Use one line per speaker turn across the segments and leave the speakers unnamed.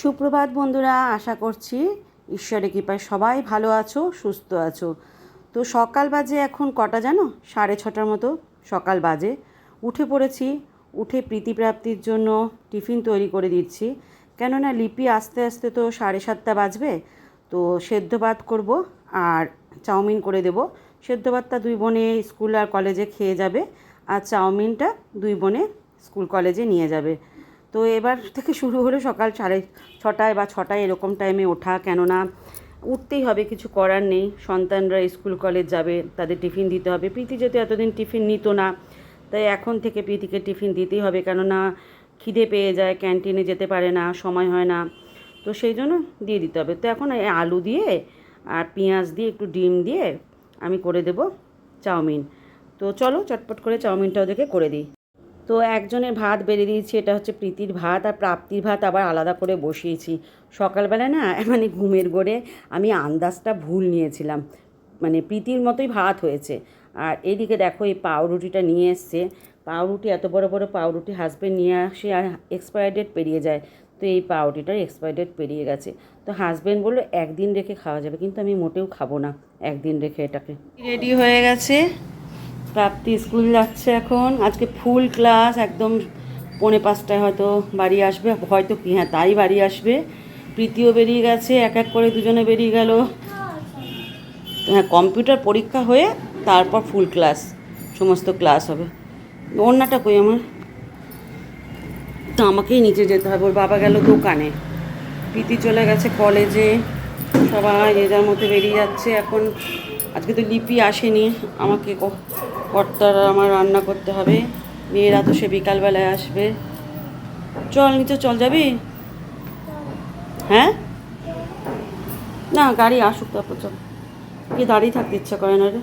সুপ্রভাত বন্ধুরা, আশা করছি ঈশ্বরের কৃপায় সবাই ভালো আছো, সুস্থ আছো। তো সকাল বাজে এখন কটা জানো? সাড়ে ছটার মতো সকাল বাজে। উঠে পড়েছি, উঠে প্রীতিপ্রাপ্তির জন্য টিফিন তৈরি করে দিচ্ছি। কেননা লিপি আস্তে আস্তে তো সাড়ে সাতটা বাজবে, তো সেদ্ধ ভাত করব আর চাউমিন করে দেব। সেদ্ধ ভাতটা দুই বোনে স্কুল আর কলেজে খেয়ে যাবে আর চাউমিনটা দুই বোনে স্কুল কলেজে নিয়ে যাবে। তো এবার থেকে শুরু হলো সকাল সাড়ে ছটায় বা ছটায় এরকম টাইমে ওঠা। কেননা উঠতেই হবে, কিছু করার নেই। সন্তানরা স্কুল কলেজ যাবে, তাদের টিফিন দিতে হবে। প্রীতি যেহেতু এতদিন টিফিন নিত না, তাই এখন থেকে প্রীতিকে টিফিন দিতেই হবে। কেননা খিদে পেয়ে যায় ক্যান্টিনে যেতে পারে না, সময় হয় না। তো সেই জন্য দিয়ে দিতে হবে। তো এখন আলু দিয়ে আর পেঁয়াজ দিয়ে, একটু ডিম দিয়ে আমি করে দেব চাউমিন। তো চলো চটপট করে চাউমিনটা ওদেরকে করে দিই। তো একজনের ভাত বেড়ে দিয়েছি, এটা হচ্ছে প্রীতির ভাত আর প্রাপ্তির ভাত আবার আলাদা করে বসিয়েছি। সকালবেলা না মানে ঘুমের গড়ে আমি আন্দাজটা ভুল নিয়েছিলাম। মানে প্রীতির মতোই ভাত হয়েছে। আর এদিকে দেখো এই পাউরুটিটা নিয়ে এসছে। পাউরুটি, এত বড় বড় পাউরুটি হাজব্যান্ড নিয়ে আসে আর এক্সপায়ার ডেট পেরিয়ে যায়। তো এই পাউরুটিটার এক্সপায়ার ডেট পেরিয়ে গেছে। তো হাজব্যান্ড বলল, একদিন রেখে খাওয়া যাবে। কিন্তু আমি মোটেও খাব না, একদিন রেখে এটাকে। রেডি হয়ে গেছে। প্রাপ্তি, স্কুল যাচ্ছে এখন। আজকে ফুল ক্লাস, একদম পৌনে পাঁচটায় হয়তো বাড়ি আসবে। হয়তো কি হ্যাঁ তাই বাড়ি আসবে। প্রীতিও বেরিয়ে গেছে, এক এক করে দুজনে বেরিয়ে গেল। হ্যাঁ কম্পিউটার পরীক্ষা হয়ে তারপর ফুল ক্লাস, সমস্ত ক্লাস হবে। অন্যটা কই আমার? তো আমাকেই নিচে যেতে হবে, ওর বাবা গেল দোকানে। প্রীতি চলে গেছে কলেজে, সবাই যে যার মধ্যে বেরিয়ে যাচ্ছে। এখন আজকে তো লিপি আসেনি, আমাকে কর্তারা আমার রান্না করতে হবে। মেয়েরা তো সে বিকালবেলায় আসবে। চল নিচে চল যাবি? হ্যাঁ? না গাড়ি আসুক তারপর চল। কি দাঁড়িয়ে থাকতে ইচ্ছা করে না রে।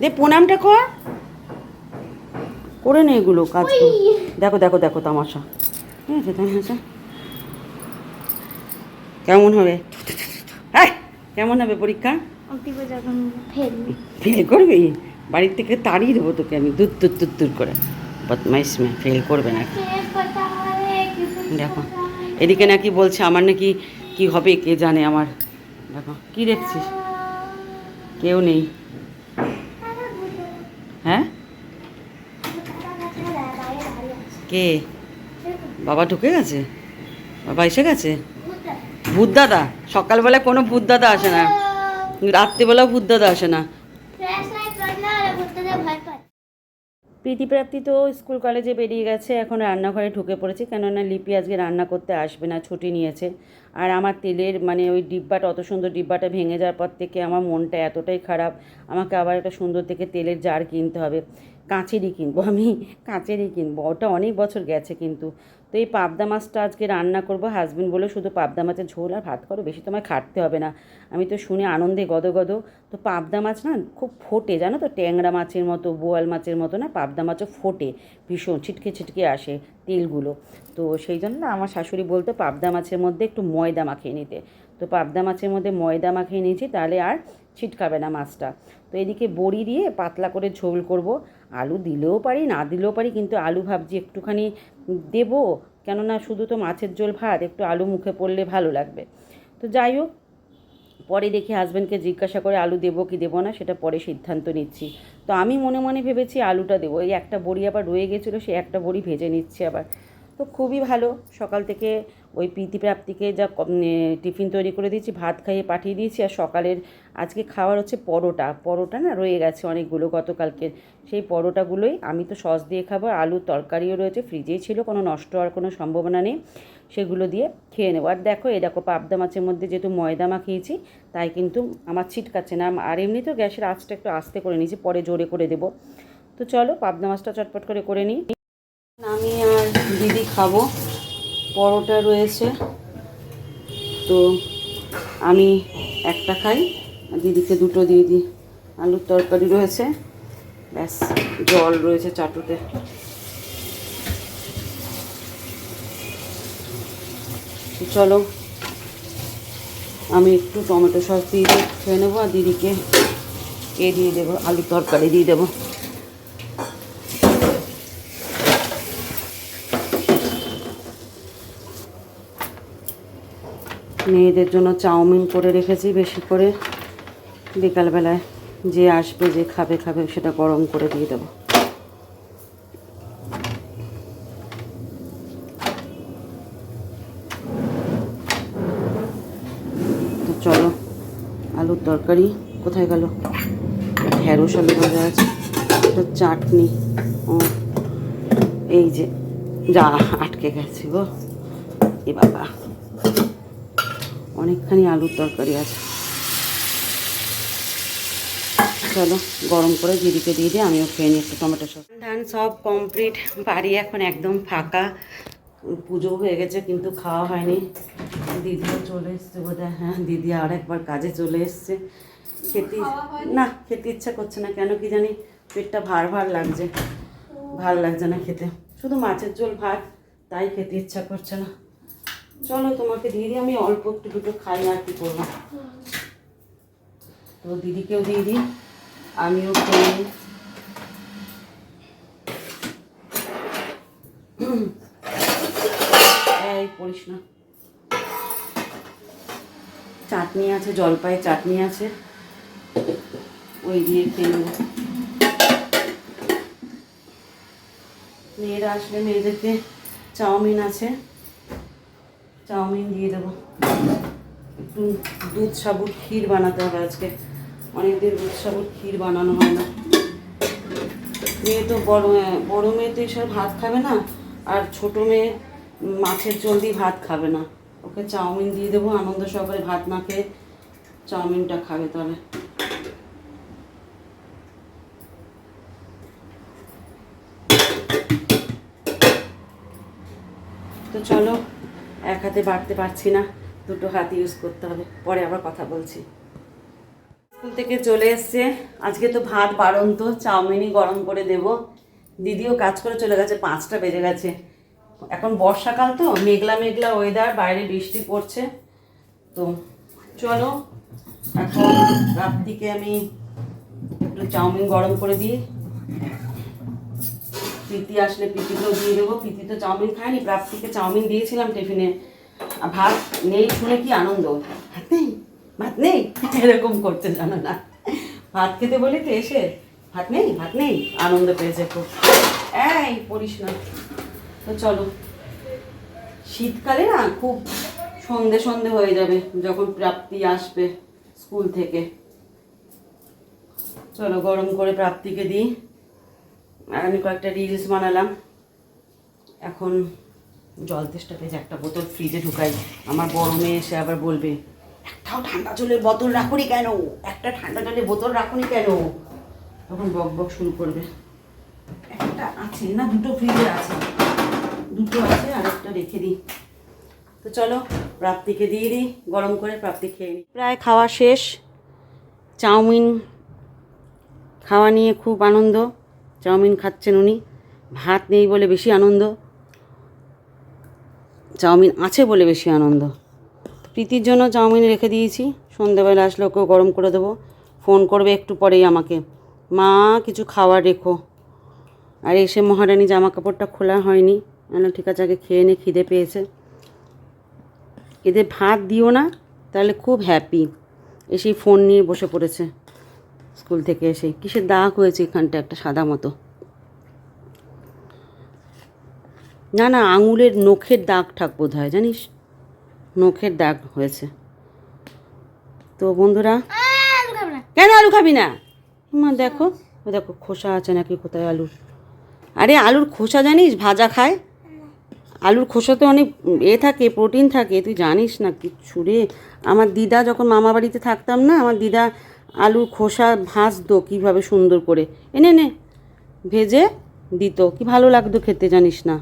দে প্রণামটা কর। করে নে এগুলো কাজগুলো দেখো দেখো দেখো তামাশা। ঠিক আছে তামাশা? কেমন হবে? কেমন হবে পরীক্ষা?
ফেল।
ফেল করবি? বাড়ির থেকে তাড়িয়ে দেবো তোকে আমি। দুধ দুধ দুধ দুধ করে। বদমাইশ মেয়ে ফেল করবে না দেখো এদিকে নাকি বলছে আমার নাকি কি হবে কে জানে আমার। দেখো কি দেখছিস? কেউ নেই। হ্যাঁ? কে? বাবা ঢুকে গেছে? বাবা এসে গেছে? ভূত দাদা? সকালবেলা কোনো ভূত দাদা আসে না। রাত্রিবেলা ভূত দাদা আসে না। প্রীতিপ্রাপ্তি তো স্কুল কলেজে বেরিয়ে গেছে এখন রান্নাঘরে ঢুকে পড়েছে কেননা লিপি আজকে রান্না করতে আসবে না ছুটি নিয়েছে। আর আমার তেলের মানে ওই ডিব্বাটা অত সুন্দর ডিব্বাটা ভেঙে যাওয়ার পর থেকে আমার মনটা এতটাই খারাপ আমাকে আবার একটা সুন্দর থেকে তেলের জার কিনতে হবে। কাঁচেরই কিনবো আমি কাঁচেরই কিনবো ওটা অনেক বছর গেছে কিন্তু। তো এই পাবদা মাছটা আজকে রান্না করব হাজবেন্ড বলে শুধু পাবদা মাছের ঝোল আর ভাত করো, বেশি তোমায় খাটতে হবে না। আমি তো শুনে আনন্দে গদ গদ তো পাবদা মাছ না খুব ফোটে, জানো তো? ট্যাংরা মাছের মতো, বোয়াল মাছের মতো না, পাবদা মাছও ফোটে, ভীষণ ছিটকে ছিটকে আসে তেলগুলো। তো সেই জন্য না আমার শাশুড়ি বলতো পাবদা মাছের মধ্যে একটু ময়দা মাখিয়ে নিতে। তো পাবদা মাছের মধ্যে ময়দা মাখিয়ে নিয়েছি, তাহলে আর ছিটকাবে না মাছটা। তো এদিকে বড়ি দিয়ে পাতলা করে ঝোল করব। আলু দিলেও পারি, না দিলেও পারি, কিন্তু আলু ভাবছি একটুখানি দেবো, কেননা শুধু তো মাছের ঝোল ভাত, একটু আলু মুখে পড়লে ভালো লাগবে। তো যাই হোক, পরে দেখি হাজব্যান্ডকে জিজ্ঞাসা করে আলু দেবো কি দেবো না, সেটা পরে সিদ্ধান্ত নিচ্ছি। তো আমি মনে মনে ভেবেছি আলুটা দেবো, এই একটা বড়ি আবার রয়ে গেছিল, সে একটা বড়ি ভেজে নিচ্ছি আবার। তো খুবই ভালো, সকাল থেকে ওই প্রীতিপ্রাপ্তিকে যা টিফিন তৈরি করে দিয়েছি, ভাত খাইয়ে পাঠিয়ে দিয়েছি আর সকালের আজকে খাওয়ার হচ্ছে পরোটা। পরোটা না রয়ে গেছে অনেকগুলো গতকালকের সেই পরোটাগুলোই আমি তো সস দিয়ে খাব আলুর তরকারিও রয়েছে, ফ্রিজেই ছিল, কোনো নষ্ট হওয়ার কোনো সম্ভাবনা নেই। সেগুলো দিয়ে খেয়ে নেব। আর দেখো এ দেখো পাবদা মাছের মধ্যে যেহেতু ময়দা মাখিয়েছি, তাই কিন্তু আমার ছিটকাচ্ছে না। আর এমনি তো গ্যাসের আঁচটা একটু আস্তে করে নিয়েছি, পরে জোরে করে দেবো। তো চলো, পাবদা মাছটা চটপট করে করে নিই। আমি আর দিদি খাব। পরোটা রয়েছে। তো আমি একটা খাই দিদিকে দুটো দিয়ে দিই। আলুর তরকারি রয়েছে। ব্যাস, জল রয়েছে চাটুতে। চলো, আমি একটু টমেটো সস দিয়ে খেয়ে নেব, আর দিদিকে এ দিয়ে দেবো, আলুর তরকারি দিয়ে দেবো। মেয়েদের জন্য চাউমিন করে রেখেছি বেশি করে। বিকালবেলায় যে আসবে, যে খাবে খাবে, সেটা গরম করে দিয়ে দেবো। তো চলো, আলুর তরকারি কোথায় গেল? ঢেঁড়স আলু ভাজা আছে এটা চাটনি। ও, এই যে, যা আটকে গেছে গো, এ বাবা। অনেকখানি আলুর তরকারি আছে। চলো, গরম করে দিদিকে দিয়ে দিয়ে আমিও খেয়ে নিই একটু টমেটো সস। ধান সব কমপ্লিট বাড়ি এখন একদম ফাঁকা। পুজো হয়ে গেছে, কিন্তু খাওয়া হয়নি। দিদিও চলে এসছে বোধহয়। হ্যাঁ দিদি আর একবার কাজে চলে এসছে। খেতে না, খেতে ইচ্ছা করছে না। কেন কি জানি, পেটটা ভার ভার লাগছে। ভালো লাগছে না খেতে। শুধু মাছের ঝোল ভাত, তাই খেতে ইচ্ছা করছে না। চলো তোমাকে দিয়ে দিই, আমি অল্প একটু দুটো খাই আর কি করব। তো দিদিকেও দিয়ে দিই, আমিও এই পড়িস না। চাটনি আছে জলপাই চাটনি আছে। ওই দিয়ে খেয়ে মেয়েরা আসলে মেয়েদেরকে চাউমিন আছে। চাউমিন দিয়ে দেবো। একটু দুধ সাবুত ক্ষীর বানাতে হবে আজকে। অনেকদিন দুধ সাবুর ক্ষীর বানানো হয় না। মেয়ে তো বড় বড় মেয়ে তো এসব ভাত খাবে না, আর ছোট মেয়ে মাছের দিয়ে ভাত খাবে না। ওকে চাউমিন দিয়ে দেবো, আনন্দ সহকারে ভাত না খেয়ে চাউমিনটা খাবে তাহলে। তো চলো এক হাতে বাড়তে পারছি না, দুটো হাত ইউজ করতে হবে, পরে আবার কথা বলছি। স্কুল থেকে চলে এসছে, আজকে তো ভাত বাড়ন্ত, চাউমিনই গরম করে দেব। দিদিও কাজ করে চলে গেছে, পাঁচটা বেজে গেছে। এখন বর্ষাকাল তো, মেঘলা মেঘলা ওয়েদার বাইরে বৃষ্টি পড়ছে। তো চলো, এখন রাত রাত্রিকে আমি একটু চাউমিন গরম করে দিই। প্রীতি আসলে প্রীতিকেও দিয়ে দেবো। প্রীতি তো চাউমিন খায়নি, প্রাপ্তিকে চাউমিন দিয়েছিলাম টিফিনে। ভাত নেই শুনে কি আনন্দ? ভাত নেই ভাত নেই। এরকম করতে জানো না। ভাত খেতে বলি তো এসে, ভাত নেই ভাত নেই। আনন্দ পেয়েছে খুব। এই পড়িস না। তো চলো। শীতকালে না খুব সন্ধে সন্ধে হয়ে যাবে যখন প্রাপ্তি আসবে স্কুল থেকে। চলো গরম করে প্রাপ্তিকে দিই। আর আমি কয়েকটা রিলস বানালাম। এখন জল তেষ্টা পেয়েছে একটা বোতল ফ্রিজে ঢুকাই। আমার বড় মেয়ে এসে আবার বলবে, একটাও ঠান্ডা জলের বোতল রাখুনি কেন? একটা ঠান্ডা জলের বোতল রাখুনি কেন? তখন বক বক শুরু করবে। একটা আছে না, দুটো ফ্রিজে আছে। দুটো আছে, আর একটা রেখে দিই। তো চলো, প্রাপ্তিকে দিয়ে দিই, গরম করে প্রাপ্তি খেয়ে নিই। প্রায় খাওয়া শেষ। চাউমিন খাওয়া নিয়ে খুব আনন্দ। চাউমিন খাচ্ছেন উনি। ভাত নেই বলে বেশি আনন্দ। চাউমিন আছে বলে বেশি আনন্দ। প্রীতির জন্য চাউমিন রেখে দিয়েছি। সন্ধ্যেবেলা আসলে ওকেও গরম করে দেবো। ফোন করবে একটু পরেই আমাকে। মা, কিছু খাওয়া রেখো। আর এসে মহারানী জামা কাপড়টা খোলা হয়নি। মানে ঠিক আছে, আগে খেয়ে নে, খিদে পেয়েছে। এদের ভাত দিও না, তাহলে খুব হ্যাপি এসেই ফোন নিয়ে বসে পড়েছে। স্কুল থেকে এসে, কিসের দাগ হয়েছে এখানটা একটা সাদা মতো? না না, আঙুলের নখের দাগ ঠাক বোধ হয় জানিস? নখের দাগ হয়েছে। তো বন্ধুরা, কেন আলু খাবি না? মা, দেখো, ও দেখো, খোসা আছে নাকি কোথায় আলুর? আরে, আলুর খোসা জানিস, ভাজা খায়? আলুর খোসাতে অনেক এ থাকে, প্রোটিন থাকে, তুই জানিস না, কিচ্ছু রে। আমার দিদা যখন মামা বাড়িতে থাকতাম না, আমার দিদা আলুর খোসা ভাজতো কীভাবে সুন্দর করে। এনে নে ভেজে দিত। কি ভালো লাগতো খেতে জানিস না।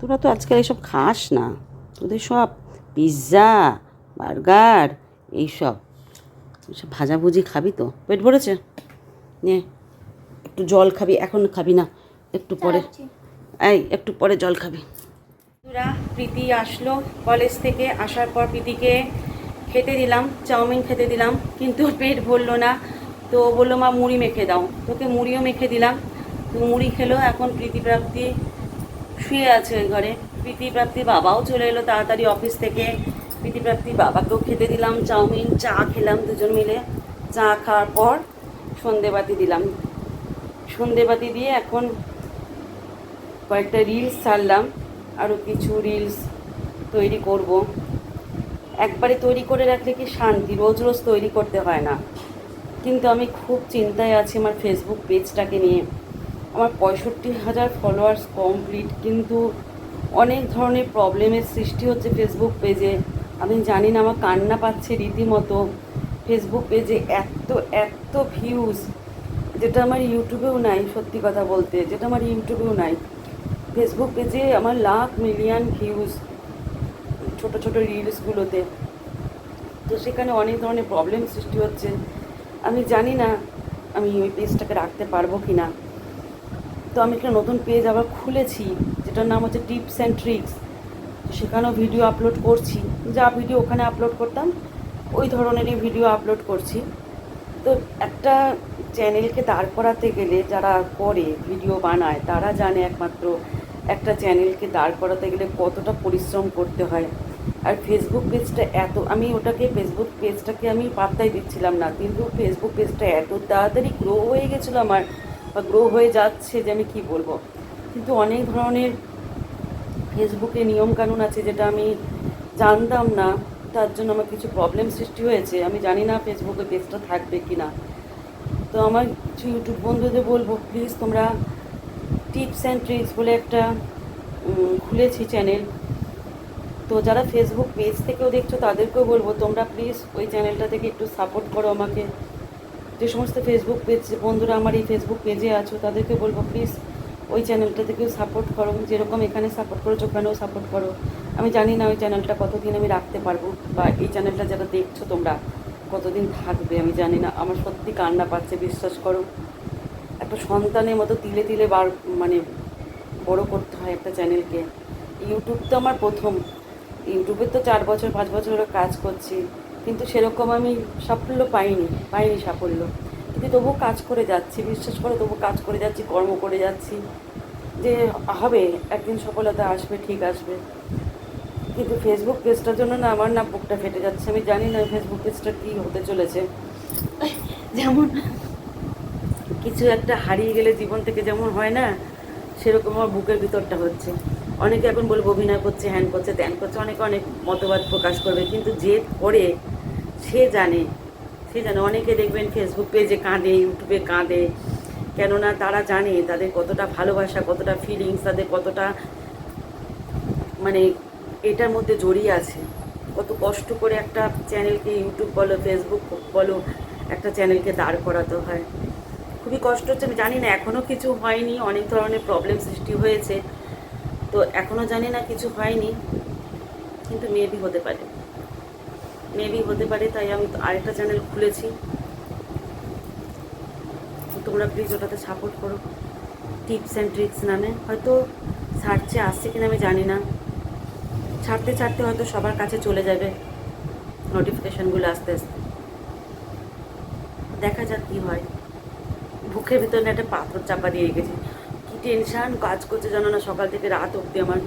তোরা তো আজকাল এসব খাস না। তোদের সব পিৎজা বার্গার এইসব। সব ভাজাভুজি খাবি তো? পেট ভরেছে? নে একটু জল খাবি। এখন খাবি না একটু পরে। এই একটু পরে জল খাবি। বন্ধুরা প্রীতি আসলো কলেজ থেকে। আসার পর প্রীতিকে খেতে দিলাম চাউমিন খেতে দিলাম। কিন্তু পেট ভরলো না। তো বলল, মা, মুড়ি মেখে দাও। তোকে মুড়িও মেখে দিলাম। তো মুড়ি খেলো, এখন প্রীতি প্রাপ্তি শুয়ে আছে ওই ঘরে। প্রীতি প্রাপ্তি বাবাও চলে এলো তাড়াতাড়ি অফিস থেকে। প্রীতিপ্রাপ্তি বাবাকেও খেতে দিলাম, চাউমিন, চা খেলাম দুজন মিলে। চা খাওয়ার পর সন্ধেবাতি দিলাম। সন্ধেবাতি দিয়ে এখন কয়েকটা রিলস ছাড়লাম। আরও কিছু রিলস তৈরি করব। একবারে তৈরি করে রাখলে কি শান্তি? রোজ রোজ তৈরি করতে হয় না। কিন্তু আমি খুব চিন্তায় আছি আমার ফেসবুক পেজটাকে নিয়ে। আমার পঁয়ষট্টি হাজার ফলোয়ার্স কমপ্লিট কিন্তু অনেক ধরনের প্রবলেমের সৃষ্টি হচ্ছে ফেসবুক পেজে আমি জানি না, আমার কান্না পাচ্ছে রীতিমতো। ফেসবুক পেজে এত এত ভিউজ যেটা আমার ইউটিউবেও নাই, সত্যি কথা বলতে, যেটা আমার ইউটিউবেও নাই। ফেসবুক পেজে আমার লাখ মিলিয়ন ভিউজ ছোট ছোট রিলসগুলোতে তো সেখানে অনেক ধরনের প্রবলেম সৃষ্টি হচ্ছে। আমি জানি না আমি ওই পেজটাকে রাখতে পারব কি না তো আমি একটা নতুন পেজ আবার খুলেছি, যেটার নাম হচ্ছে টিপস অ্যান্ড ট্রিক্স সেখানেও ভিডিও আপলোড করছি। যা ভিডিও ওখানে আপলোড করতাম, ওই ধরনেরই ভিডিও আপলোড করছি। তো একটা চ্যানেলকে দাঁড় করাতে গেলে যারা করে ভিডিও বানায়, তারা জানে একমাত্র একটা চ্যানেলকে দাঁড় করাতে গেলে কতটা পরিশ্রম করতে হয়। আর ফেসবুক পেজটা এত, আমি ওটাকে ফেসবুক পেজটাকে আমি পাত্তাই দিচ্ছিলাম না। কিন্তু ফেসবুক পেজটা এত তাড়াতাড়ি গ্রো হয়ে গেছিল আমার, বা গ্রো হয়ে যাচ্ছে যে আমি কি বলব? কিন্তু অনেক ধরনের ফেসবুকে নিয়মকানুন আছে যেটা আমি জানতাম না, তার জন্য আমার কিছু প্রবলেম সৃষ্টি হয়েছে। আমি জানি না ফেসবুকে পেজটা থাকবে কি না তো আমার কিছু ইউটিউব বন্ধুদের বলব প্লিজ তোমরা টিপস অ্যান্ড ট্রিক্স বলে একটা খুলেছি চ্যানেল তো যারা ফেসবুক পেজ থেকেও দেখছ, তাদেরকেও বলব, তোমরা প্লিজ ওই চ্যানেলটা থেকে একটু সাপোর্ট করো আমাকে। যে সমস্ত ফেসবুক পেজ বন্ধুরা আমার এই ফেসবুক পেজে আছো, তাদেরকে বলব প্লিজ ওই চ্যানেলটা থেকেও সাপোর্ট করো। যেরকম এখানে সাপোর্ট করেছ, ওখানেও সাপোর্ট করো। আমি জানি না ওই চ্যানেলটা কতদিন আমি রাখতে পারব, বা এই চ্যানেলটা যারা দেখছ তোমরা, কতদিন থাকবে, আমি জানি না। আমার সত্যি কান্না পাচ্ছে, বিশ্বাস করো। একটা সন্তানের মতো তিলে তিলে বার মানে বড় করতে হয় একটা চ্যানেলকে ইউটিউব তো আমার প্রথম। ইউটিউবে তো চার বছর, পাঁচ বছর কাজ করছি, কিন্তু সেরকম আমি সাফল্য পাইনি পাইনি সাফল্য। কিন্তু তবুও কাজ করে যাচ্ছি, বিশ্বাস করে তবু কাজ করে যাচ্ছি, কর্ম করে যাচ্ছি, যে হবে, একদিন সফলতা আসবে, ঠিক আসবে। কিন্তু ফেসবুক পেজটার জন্য না আমার না বুকটা ফেটে যাচ্ছে, আমি জানি না ফেসবুক পেজটা কী হতে চলেছে। যেমন কিছু একটা হারিয়ে গেলে জীবন থেকে যেমন হয় না, সেরকম আমার বুকের ভিতরটা হচ্ছে। অনেকে এখন বলব অভিনয় করছে, হ্যান করছে, ত্যান করছে, অনেকে অনেক মতবাদ প্রকাশ করবে, কিন্তু যে করে সে জানে সে জানে। অনেকে দেখবেন ফেসবুক পেজে কাঁদে ইউটিউবে কাঁদে, কেননা তারা জানে তাদের কতটা ভালোবাসা, কতটা ফিলিংস তাদের কতটা মানে এটার মধ্যে জড়িয়ে আছে। কত কষ্ট করে একটা চ্যানেলকে ইউটিউব বলো ফেসবুক বলো, একটা চ্যানেলকে দাঁড় করাতে হয়। খুবই কষ্ট হচ্ছে, আমি জানি না এখনও কিছু হয়নি, অনেক ধরনের প্রবলেম সৃষ্টি হয়েছে। তো এখনও জানি না কিছু হয়নি, কিন্তু মেবি হতে পারে। মেবি হতে পারে, তাই আমি তো আরেকটা চ্যানেল খুলেছি। তোমরা প্লিজ ওটাতে সাপোর্ট করো। টিপস অ্যান্ড ট্রিক্স নামে। হয়তো সার্চে আসছে কিনা আমি জানি না। ছাড়তে ছাড়তে হয়তো সবার কাছে চলে যাবে নোটিফিকেশানগুলো আস্তে আস্তে। দেখা যাক কী হয়। বুকের ভিতরে একটা পাথর চাপা দিয়ে কী টেনশান কাজ করছে জানো না সকাল থেকে রাত অবধি আমার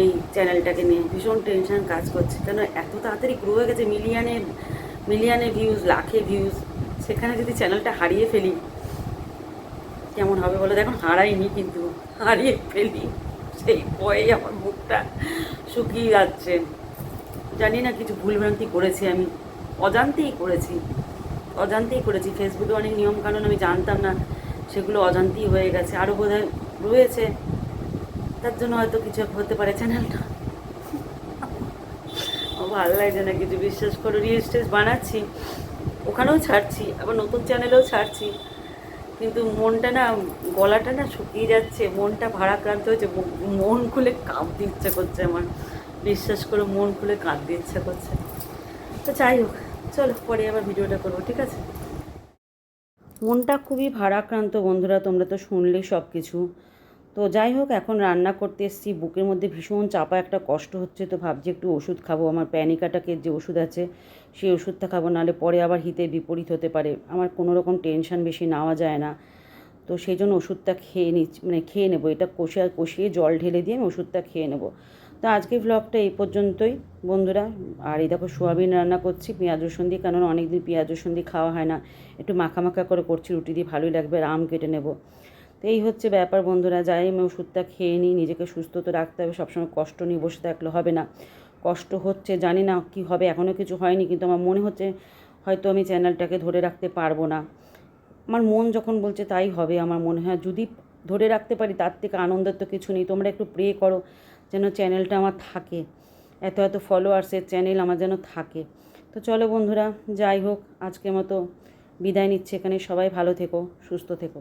এই চ্যানেলটাকে নিয়ে ভীষণ টেনশান কাজ করছে। কেন এত তাড়াতাড়ি গ্রো হয়ে গেছে, মিলিয়নে মিলিয়নে ভিউজ লাখে ভিউজ সেখানে যদি চ্যানেলটা হারিয়ে ফেলি, কেমন হবে বলো? দেখুন হারাইনি কিন্তু, হারিয়ে ফেলি। সেই ভয়ে আমার মুখটা শুকিয়ে যাচ্ছে। জানি না কিছু ভুলভ্রান্তি করেছি আমি। অজান্তেই করেছি। অজান্তেই করেছি। ফেসবুকে অনেক নিয়মকানুন আমি জানতাম না। সেগুলো অজান্তেই হয়ে গেছে। আরও বোধহয় রয়েছে। তার জন্য হয়তো কিছু হতে পারে চ্যানেলটা ভালো লাগছে না কিছু বিশ্বাস করো রিল স্টেজ বানাচ্ছি। ওখানেও ছাড়ছি, আবার নতুন চ্যানেলেও ছাড়ছি। কিন্তু মনটা না, গলাটা না শুকিয়ে যাচ্ছে। মনটা ভারাক্রান্ত হয়েছে মন খুলে কাঁদতে ইচ্ছা করছে আমার। বিশ্বাস করে, মন খুলে কাঁদতে ইচ্ছা করছে। তো যাই হোক, চলো পরে আবার ভিডিওটা করব, ঠিক আছে? মনটা খুবই ভারাক্রান্ত বন্ধুরা, তোমরা তো শুনলেই সব কিছু তো যাই হোক, এখন রান্না করতে এসেছি। বুকের মধ্যে ভীষণ চাপা, একটা কষ্ট হচ্ছে, তো ভাবছি একটু ওষুধ খাব। আমার প্যানিক অ্যাটাকের যে ওষুধ আছে, সেই ওষুধটা খাব, নাহলে পরে আবার হিতে বিপরীত হতে পারে। আমার কোনো রকম টেনশন বেশি নেওয়া যায় না। তো সেই জন্য ওষুধটা খেয়ে নিচ্ছি মানে খেয়ে নেব। এটা কষিয়ে কষিয়ে জল ঢেলে দিয়ে আমি ওষুধটা খেয়ে নেব। তো আজকে ব্লগটা এই পর্যন্তই। বন্ধুরা, আর এই দেখো সোয়াবিন রান্না করছি, পেঁয়াজ রসুন দিয়ে, কেননা অনেকদিন পেঁয়াজ রসুন দিয়ে খাওয়া হয় না। একটু মাখা মাখা করে করছি, রুটি দিয়ে ভালোই লাগবে, আর আম কেটে নেব। তো এই হচ্ছে ব্যাপার বন্ধুরা, যাই আমি ওষুধটা খেয়ে নিই, নিজেকে সুস্থ তো রাখতে হবে, সবসময় কষ্ট নিয়ে বসে থাকলে হবে না। কষ্ট হচ্ছে, জানি না কি হবে এখনও কিছু হয়নি, কিন্তু আমার মনে হচ্ছে হয়তো আমি চ্যানেলটাকে ধরে রাখতে পারব না। আমার মন যখন বলছে তাই হবে, আমার মনে হয় যদি ধরে রাখতে পারি, তার থেকে আনন্দের তো কিছু নেই। তোমরা একটু প্রে করো যেন চ্যানেলটা আমার থাকে। এত এত ফলোয়ার্সের চ্যানেল আমার যেন থাকে। তো চলো বন্ধুরা, যাই হোক, আজকের মতো বিদায় নিচ্ছে এখানে। সবাই ভালো থেকো, সুস্থ থেকো।